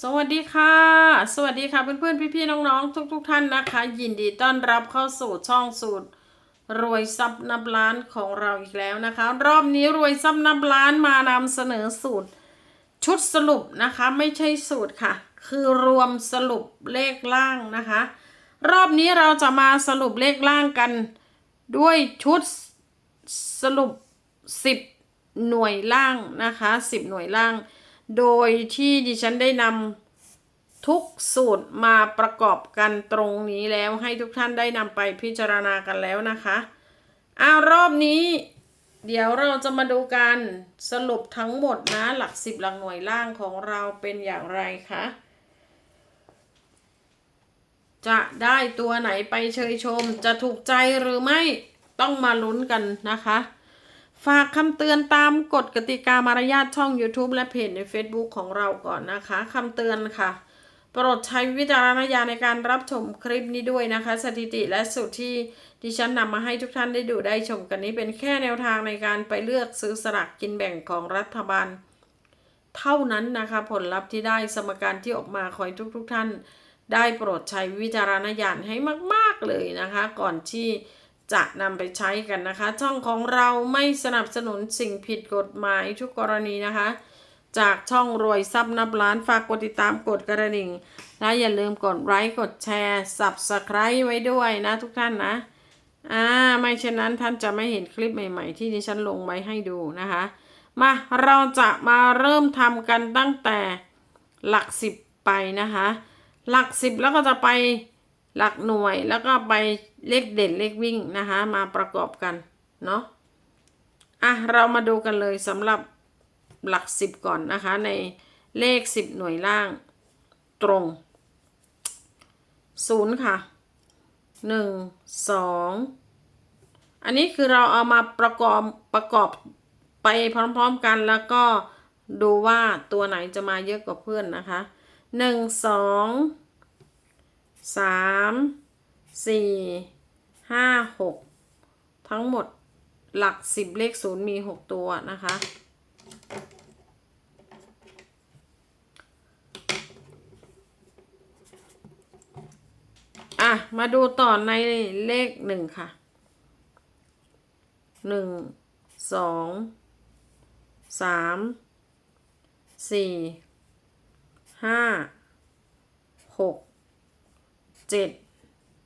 สวัสดีค่ะ สวัสดีค่ะเพื่อนๆ พี่ๆ น้องๆ ทุกๆ ท่านนะคะ ยินดีต้อนรับเข้าสู่ช่องสูตร รวยซับนับล้านของเราอีกแล้วนะคะ รอบนี้รวยซับนับล้านมานำเสนอสูตร ชุดสรุปนะคะไม่ใช่สูตรค่ะ คือรวมสรุปเลขล่างนะคะ รอบนี้เราจะมาสรุปเลขล่างกัน ด้วยชุดสรุป 10 หน่วยล่างนะคะ 10 หน่วยล่าง โดยที่ดิฉันได้นำทุกสูตรมาประกอบกันตรงนี้แล้วให้ทุกท่านได้นำไปพิจารณากันแล้วนะคะอ้าวรอบนี้ เดี๋ยวเราจะมาดูกันสรุปทั้งหมดนะหลักสิบหลักหน่วยล่างของเราเป็นอย่างไรคะจะได้ตัวไหนไปเชยชม จะถูกใจหรือไม่ต้องมาลุ้นกันนะคะ ฝากคำเตือนตามกฎกติกามารยาทช่อง YouTube และเพจใน Facebook ของเราก่อนนะคะคำเตือนค่ะ โปรดใช้วิจารณญาณในการรับชมคลิปนี้ด้วยนะคะ สถิติและสูตรที่ดิฉันนำมาให้ทุกท่านได้ดูได้ชมกันนี้เป็นแค่แนวทางในการไปเลือกซื้อสลากกินแบ่งของรัฐบาล เท่านั้นนะคะ ผลลัพธ์ที่ได้สมการที่ออกมาขอให้ทุก ๆทท่าน ได้โปรดใช้วิจารณญาณให้มาก ๆเลยนะคะ ก่อนที่ จะนำไปใช้กันนะคะ ช่องของเราไม่สนับสนุนสิ่งผิดกฎหมายทุกกรณีนะคะ จากช่องรวยซับนับล้านฝากกดติดตามกดกระดิ่ง และอย่าลืมกดไลค์กดแชร์ subscribe ไว้ด้วยนะทุกท่านนะอ่าไม่เช่นนั้นท่านจะไม่เห็นคลิปใหม่ๆ ที่ดิฉันลงไว้ให้ดูนะคะ มาเราจะมาเริ่มทำกันตั้งแต่หลักสิบไปนะคะ หลักสิบแล้วก็จะไปหลักหน่วยแล้วก็ไป เลขเด่นเลขวิ่งนะคะมาประกอบกันเนาะอะเรามาดูกันเลยสำหรับหลักสิบก่อนนะคะในเลขสิบหน่วยล่างตรงศูนย์ค่ะหนึ่งสองอันนี้คือเราเอามาประกอบประกอบไปพร้อมๆกันแล้วก็ดูว่าตัวไหนจะมาเยอะกว่าเพื่อนนะคะหนึ่งสองสามสี่ ห้าหกทั้งหมดหลักสิบเลขศูนย์มีหกตัวนะคะ อะ มาดูต่อในเลขหนึ่งค่ะหนึ่งสองสามสี่ห้าหกเจ็ด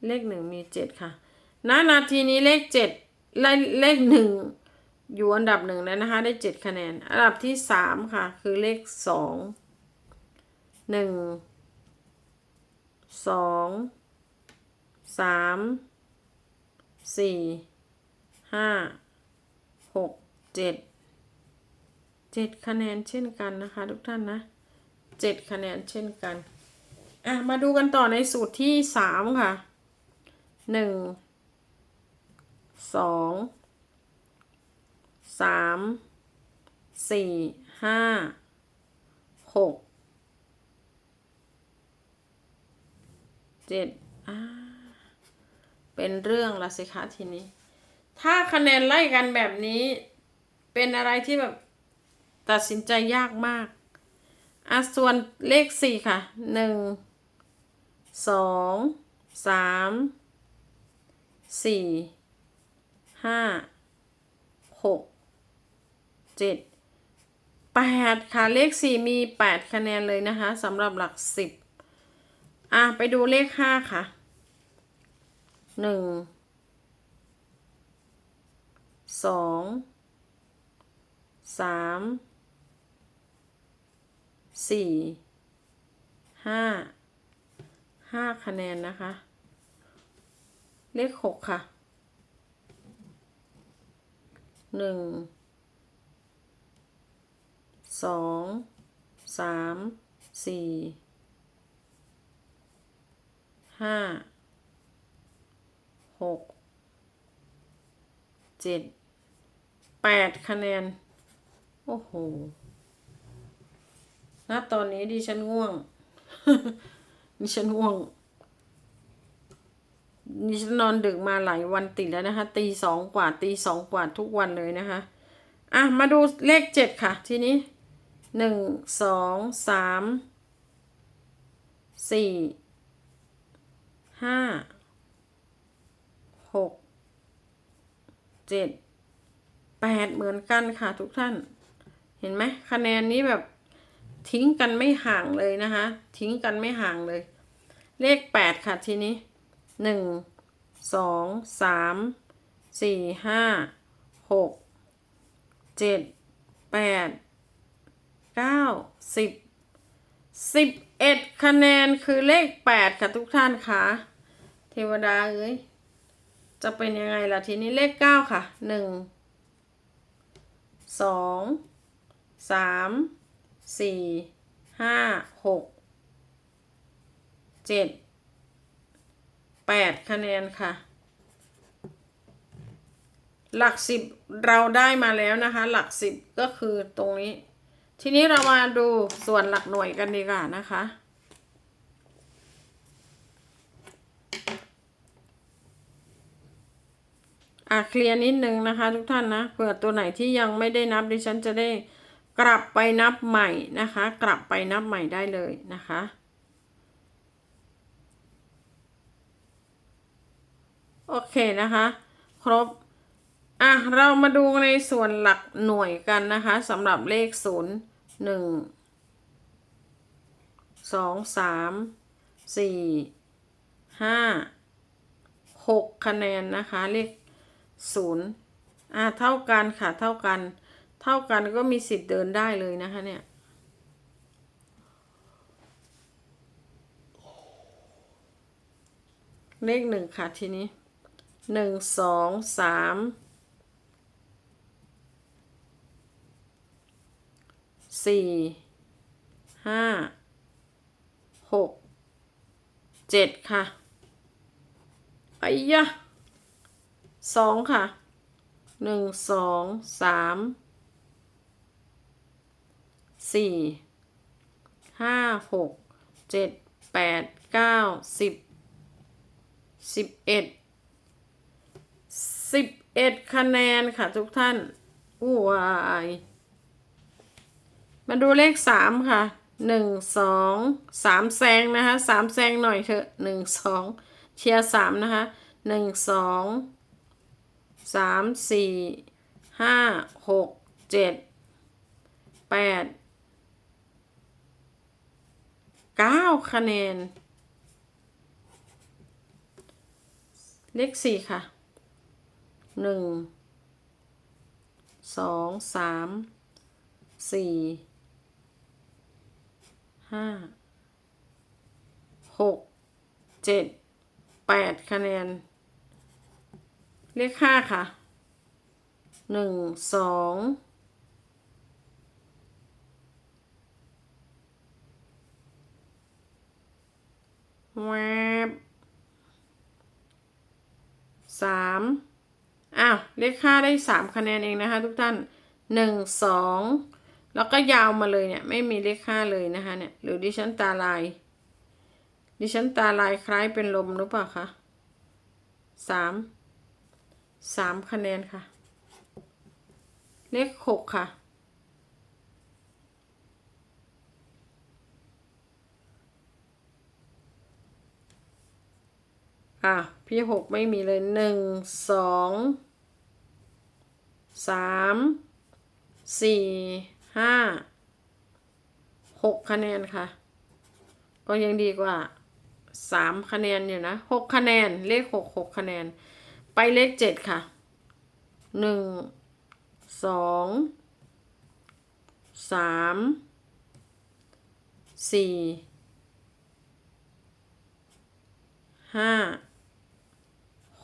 เลขหนึ่งมีเจ็ดค่ะ ณนาทีนี้เลขเจ็ดเลขหนึ่งอยู่อันดับหนึ่งแล้วนะคะ ได้เจ็ดคะแนน อันดับที่สามค่ะ คือเลขสองหนึ่งสองสามสี่ห้าหกเจ็ดเจ็ดคะแนนเช่นกันนะคะ ทุกท่านนะเจ็ดคะแนนเช่นกัน อะ มาดูกันต่อในสูตรที่สามค่ะหนึ่ง สองสามสี่ห้าหกเจ็ดอ่าเป็นเรื่องละสิคะทีนี้ ถ้าคะแนนไล่กันแบบนี้ เป็นอะไรที่แบบตัดสินใจยากมากอะส่วนเลขสี่ค่ะหนึ่งสองสามสี่ ห้าหกเจ็ดแปดค่ะ เลขสี่มีแปดคะแนนเลยนะคะสำหรับหลักสิบอะ ไปดูเลขห้าค่ะหนึ่งสองสามสี่ห้าห้าคะแนนนะคะ เลขหกค่ะ หนึ่งสองสามสี่ห้าหกเจ็ดแปดคะแนน โอ้โหณตอนนี้ดิฉันง่วง ดิฉันง่วง ดิฉันนอนดึกมาหลายวันติดแล้วนะคะ ตีสองกว่า ตีสองกว่าทุกวันเลยนะคะ อะ มาดูเลขเจ็ดค่ะ ทีนี้หนึ่งสองสามสี่ห้าหกเจ็ดแปดเหมือนกันค่ะทุกท่าน เห็นไหมคะแนนนี้แบบทิ้งกันไม่ห่างเลยนะคะ ทิ้งกันไม่ห่างเลย เลขแปดค่ะทีนี้ หนึ่งสองสามสี่ห้าหกเจ็ดแปดเก้าสิบสิบเอ็ดคะแนนคือเลขแปดค่ะทุกท่านค่ะเทวดาเอ้ยจะเป็นยังไงล่ะทีนี้เลขเก้าค่ะหนึ่งสองสามสี่ห้าหกเจ็ด แปดคะแนนค่ะ หลักสิบเราได้มาแล้วนะคะ หลักสิบก็คือตรงนี้ ทีนี้เรามาดูส่วนหลักหน่วยกันดีกว่านะคะอะเคลียร์นิดนึงนะคะ ทุกท่านนะเผื่อตัวไหนที่ยังไม่ได้นับดิฉันจะได้กลับไปนับใหม่นะคะ กลับไปนับใหม่ได้เลยนะคะ โอเคนะคะ ครบ อะ เรามาดูในส่วนหลักหน่วยกันนะคะสำหรับเลขศูนย์หนึ่งสองสามสี่ห้าหกคะแนนนะคะ เลขศูนย์อะ เท่ากันค่ะ เท่ากัน เท่ากันก็มีสิทธิ์เดินได้เลยนะคะเนี่ยเลขหนึ่งค่ะทีนี้ หนึ่งสองสามสี่ห้าหกเจ็ดค่ะไอ้ยะสองค่ะหนึ่งสองสามสี่ห้าหกเจ็ดแปดเก้าสิบสิบเอ็ด สิบเอ็ดคะแนนค่ะทุกท่านอู้วายมาดูเลขสามค่ะหนึ่งสองสามแซงนะคะสามแซงหน่อยเถอะหนึ่งสองเชียร์สามนะคะหนึ่งสองสามสี่ห้าหกเจ็ดแปดเก้าคะแนน เลขสี่ค่ะ หนึ่งสองสามสี่ห้าหกเจ็ดแปดคะแนน เลขห้าค่ะหนึ่งสองแวบสาม อ้าวเลขห้าได้สามคะแนนเองนะคะทุกท่านหนึ่งสองแล้วก็ยาวมาเลยเนี่ยไม่มีเลขห้าเลยนะคะเนี่ยหรือดิฉันตาลาย ดิฉันตาลายคล้ายเป็นลมหรือเปล่าคะสามสามคะแนนค่ะ เลขหกค่ะ อะพี่หกไม่มีเลยหนึ่งสอง สามสี่ห้าหกคะแนนค่ะ ก็ยังดีกว่าสามคะแนนอยู่นะหกคะแนนเลขหกหกคะแนน ไปเลขเจ็ดค่ะหนึ่งสองสามสี่ห้า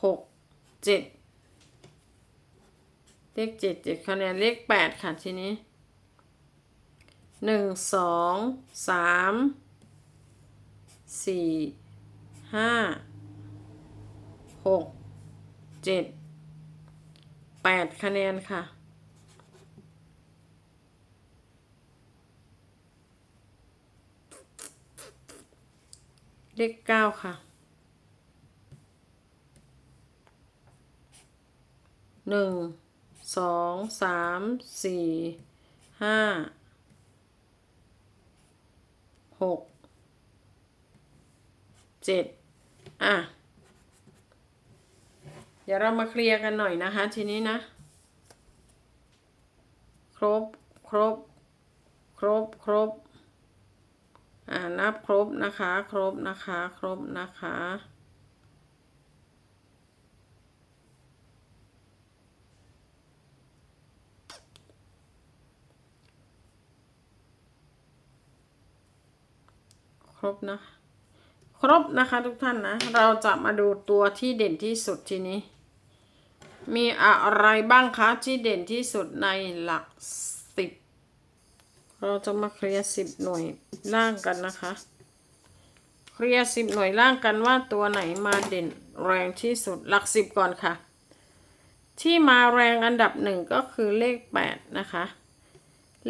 หกเจ็ด เลขเจ็ดเจ็ดคะแนนเลขแปดค่ะทีนี้หนึ่งสองสามสี่ห้าหกเจ็ดแปดคะแนนค่ะเลขเก้าค่ะหนึ่ง สองสามสี่ห้าหกเจ็ดอะ เดี๋ยวเรามาเคลียร์กันหน่อยนะคะ ทีนี้นะ ครบ ครบ ครบ ครบ อ่านับครบนะคะ ครบนะคะ ครบนะคะ รบนะคะครบนะคะทุกท่านนะ เราจะมาดูตัวที่เด่นที่สุดทีนี้ มีอะไรบ้างคะที่เด่นที่สุดในหลักสิบ เราจะมาเคลียร์สิบหน่วยล่างกันนะคะ เคลียร์สิบหน่วยล่างกันว่าตัวไหนมาเด่นแรงที่สุดหลักสิบก่อนค่ะ ที่มาแรงอันดับหนึ่งก็คือเลขแปดนะคะ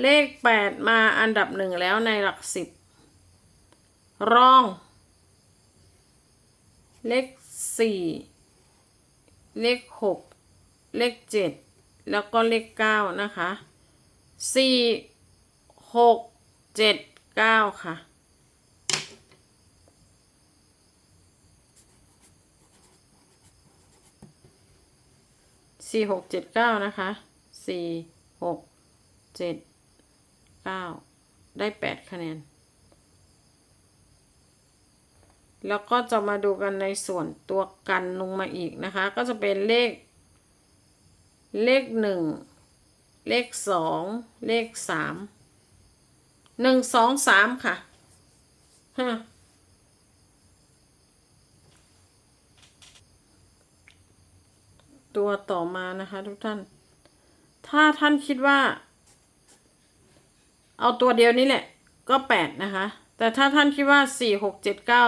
เลขแปดมาอันดับหนึ่งแล้วในหลักสิบ รอง เลขสี่เลขหกเลขเจ็ดแล้วก็เลขเก้านะคะสี่หกเจ็ดเก้าค่ะ สี่หกเจ็ดเก้านะคะ สี่หกเจ็ดเก้า ได้แปดคะแนน แล้วก็จะมาดูกันในส่วนตัวกันลงมาอีกนะคะ ก็จะเป็นเลข เลขหนึ่งเลขสองเลขสามหนึ่งสองสามค่ะฮะตัวต่อมานะคะทุกท่าน ถ้าท่านคิดว่า เอาตัวเดียวนี้แหละ ก็แปดนะคะ แต่ถ้าท่านคิดว่าสี่หกเจ็ดเก้า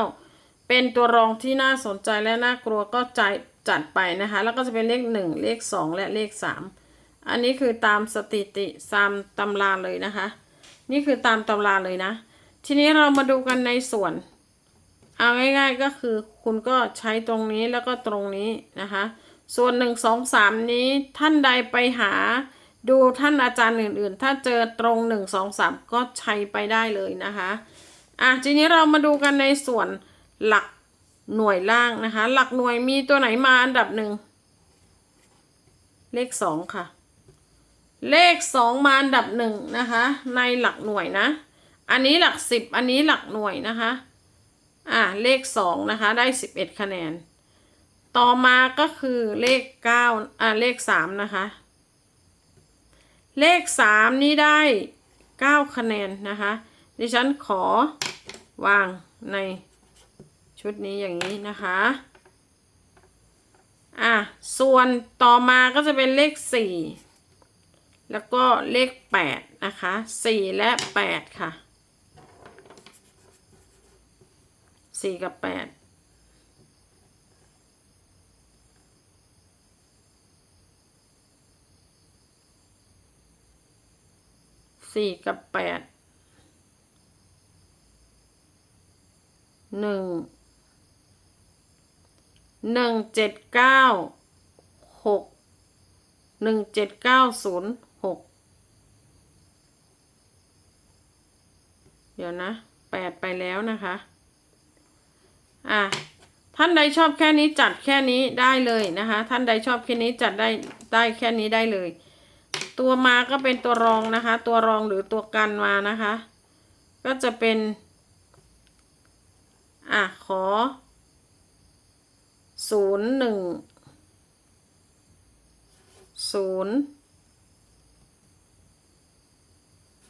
เป็นตัวรองที่น่าสนใจและน่ากลัวก็จจัดไปนะคะ แล้วก็จะเป็นเลขหนึ่งเลขสองและเลขสามอันนี้คือตามสถิติตามตำราเลยนะคะ นี่คือตามตำราเลยนะ ทีนี้เรามาดูกันในส่วน เอาง่ายๆก็คือคุณก็ใช้ตรงนี้แล้วก็ตรงนี้นะคะ ส่วนหนึ่งสองสามนี้ท่านใดไปหาดูท่านอาจารย์อื่นๆ ถ้าเจอตรงหนึ่งสองสามก็ใช้ไปได้เลยนะคะ อะทีนี้เรามาดูกันในส่วน หลักหน่วยล่างนะคะ หลักหน่วยมีตัวไหนมาอันดับหนึ่ง เลขสองค่ะ เลขสองมาอันดับหนึ่งนะคะ ในหลักหน่วยนะ อันนี้หลักสิบอันนี้หลักหน่วยนะคะ อะเลขสองนะคะ ได้สิบเอ็ดคะแนน ต่อมาก็คือเลขเก้าอะเลขสามนะคะ เลขสามนี้ได้เก้าคะแนนนะคะ ดิฉันขอวางใน ชุดนี้อย่างนี้นะคะ อะ ส่วนต่อมาก็จะเป็นเลขสี่แล้วก็เลขแปดนะคะสี่และแปดค่ะสี่กับแปดสี่กับแปดหนึ่ง หนึ่งเจ็ดเก้าหกหนึ่งเจ็ดเก้าศูนย์หกเดี๋ยวนะแปดไปแล้วนะคะ อะ ท่านใดชอบแค่นี้จัดแค่นี้ได้เลยนะคะ ท่านใดชอบแค่นี้จัดได้ได้แค่นี้ได้เลย ตัวมาก็เป็นตัวรองนะคะ ตัวรองหรือตัวกันมานะคะ ก็จะเป็น อะ ขอ ศูนย์หนึ่งศูนย์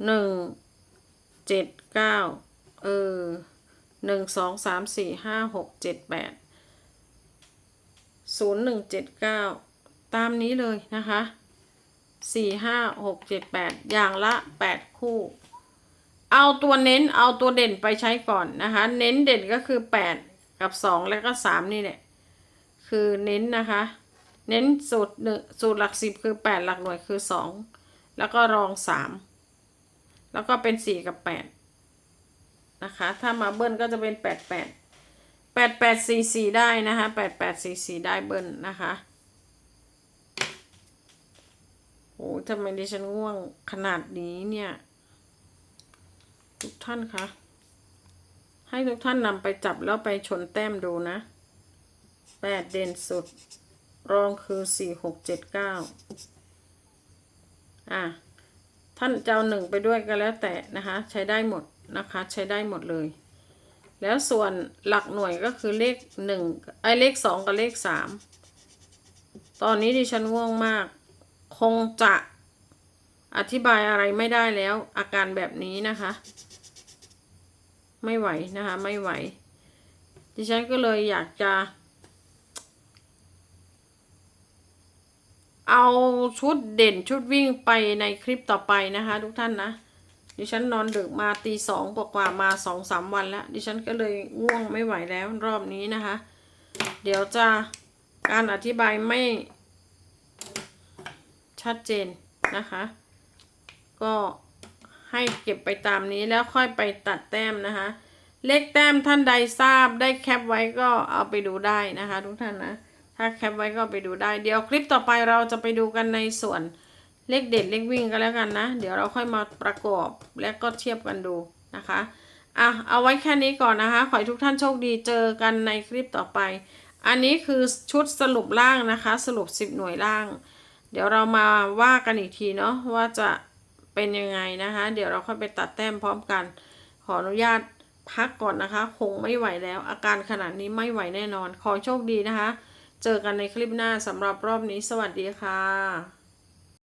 หนึ่งเจ็ดเก้าเออหนึ่งสองสามสี่ห้าหกเจ็ดแปดศูนย์หนึ่งเจ็ดเก้าตามนี้เลยนะคะสี่ห้าหกเจ็ดแปดอย่างละแปดคู่ เอาตัวเน้นเอาตัวเด่นไปใช้ก่อนนะคะ เน้นเด่นก็คือแปดกับสองแล้วก็สามนี่แหละ คือเน้นนะคะ เน้นสูตรหนึ่งสูตรหลักสิบคือแปดหลักหน่วยคือสองแล้วก็รองสามแล้วก็เป็นสี่กับแปดนะคะ ถ้ามาเบิ้ลก็จะเป็นแปดแปดแปดแปดสี่สี่ได้นะคะแปดแปดสี่สี่ได้เบิ้ลนะคะโอ้ทำไมดิฉันง่วงขนาดนี้เนี่ย ทุกท่านคะใให้ทุกท่านนำไปจับแล้วไปชนแต้มดูนะ แปดเด่นสุด รองคือสี่หกเจ็ดเก้าอะ ท่านจะเอาหนึ่งไปด้วยก็แล้วแต่นะคะ ใช้ได้หมดนะคะ ใช้ได้หมดเลย แล้วส่วนหลักหน่วยก็คือเลขหนึ่งไอเลขสองกับเลขสามตอนนี้ดิฉันง่วงมาก คงจะอธิบายอะไรไม่ได้แล้ว อาการแบบนี้นะคะ ไม่ไหวนะคะ ไม่ไหว ดิฉันก็เลยอยากจะ เอาชุดเด่นชุดวิ่งไปในคลิปต่อไปนะคะ ทุกท่านนะ ดิฉันนอนดึกมาตีสองกว่ามาสองสามวันแล้ว ดิฉันก็เลยง่วงไม่ไหวแล้วรอบนี้นะคะ เดี๋ยวจะการอธิบายไม่ชัดเจนนะคะ ก็ให้เก็บไปตามนี้แล้วค่อยไปตัดแต้มนะคะ เลขแต้มท่านใดทราบได้แคปไว้ก็เอาไปดูได้นะคะ ทุกท่านนะ ถ้าแคปไว้ก็ไปดูได้ เดี๋ยวคลิปต่อไปเราจะไปดูกันในส่วนเลขเด็ดเลขวิ่งก็แล้วกันนะ เดี๋ยวเราค่อยมาประกอบและก็เทียบกันดูนะคะอะเอาไว้แค่นี้ก่อนนะคะ ขอให้ทุกท่านโชคดีเจอกันในคลิปต่อไป อันนี้คือชุดสรุปล่างนะคะ สรุป 10 หน่วยล่าง เดี๋ยวเรามาว่ากันอีกทีเนาะว่าจะเป็นยังไงนะคะ เดี๋ยวเราค่อยไปตัดแต้มพร้อมกัน ขออนุญาตพักก่อนนะคะ คงไม่ไหวแล้ว อาการขนาดนี้ไม่ไหวแน่นอน ขอโชคดีนะคะ เจอกันในคลิปหน้าสำหรับรอบนี้สวัสดีค่ะ